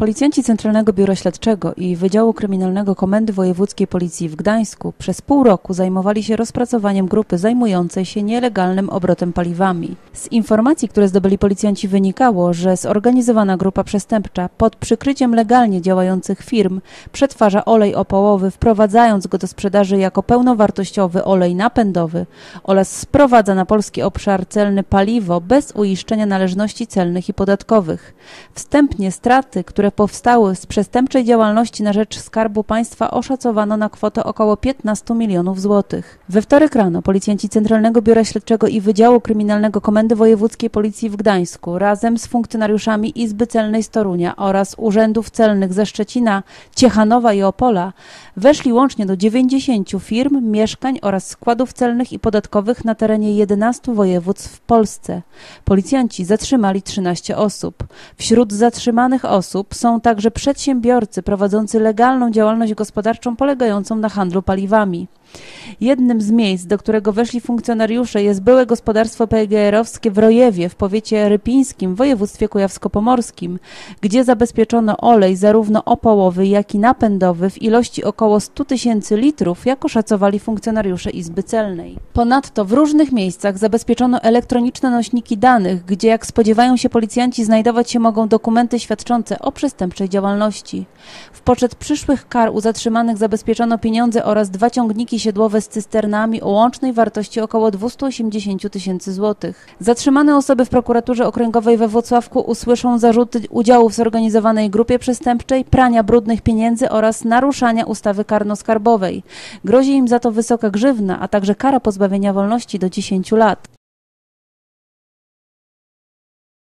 Policjanci Centralnego Biura Śledczego i Wydziału Kryminalnego Komendy Wojewódzkiej Policji w Gdańsku przez pół roku zajmowali się rozpracowaniem grupy zajmującej się nielegalnym obrotem paliwami. Z informacji, które zdobyli policjanci wynikało, że zorganizowana grupa przestępcza pod przykryciem legalnie działających firm przetwarza olej opałowy, wprowadzając go do sprzedaży jako pełnowartościowy olej napędowy oraz sprowadza na polski obszar celny paliwo bez uiszczenia należności celnych i podatkowych. Wstępnie straty, które powstały z przestępczej działalności na rzecz Skarbu Państwa oszacowano na kwotę około 15 milionów złotych. We wtorek rano policjanci Centralnego Biura Śledczego i Wydziału Kryminalnego Komendy Wojewódzkiej Policji w Gdańsku razem z funkcjonariuszami Izby Celnej z Torunia oraz urzędów celnych ze Szczecina, Ciechanowa i Opola weszli łącznie do 90 firm, mieszkań oraz składów celnych i podatkowych na terenie 11 województw w Polsce. Policjanci zatrzymali 13 osób. Wśród zatrzymanych osób są także przedsiębiorcy prowadzący legalną działalność gospodarczą polegającą na handlu paliwami. Jednym z miejsc, do którego weszli funkcjonariusze jest byłe gospodarstwo PGR-owskie w Rojewie w powiecie rypińskim w województwie kujawsko-pomorskim, gdzie zabezpieczono olej zarówno opałowy, jak i napędowy w ilości około 100 tysięcy litrów, jak oszacowali funkcjonariusze Izby Celnej. Ponadto w różnych miejscach zabezpieczono elektroniczne nośniki danych, gdzie jak spodziewają się policjanci znajdować się mogą dokumenty świadczące o przestępczej działalności. W poczet przyszłych kar u zatrzymanych zabezpieczono pieniądze oraz dwa ciągniki siedłowe z cysternami o łącznej wartości około 280 tysięcy złotych. Zatrzymane osoby w prokuraturze okręgowej we Włocławku usłyszą zarzuty udziału w zorganizowanej grupie przestępczej, prania brudnych pieniędzy oraz naruszania ustawy karno-skarbowej. Grozi im za to wysoka grzywna, a także kara pozbawienia wolności do 10 lat.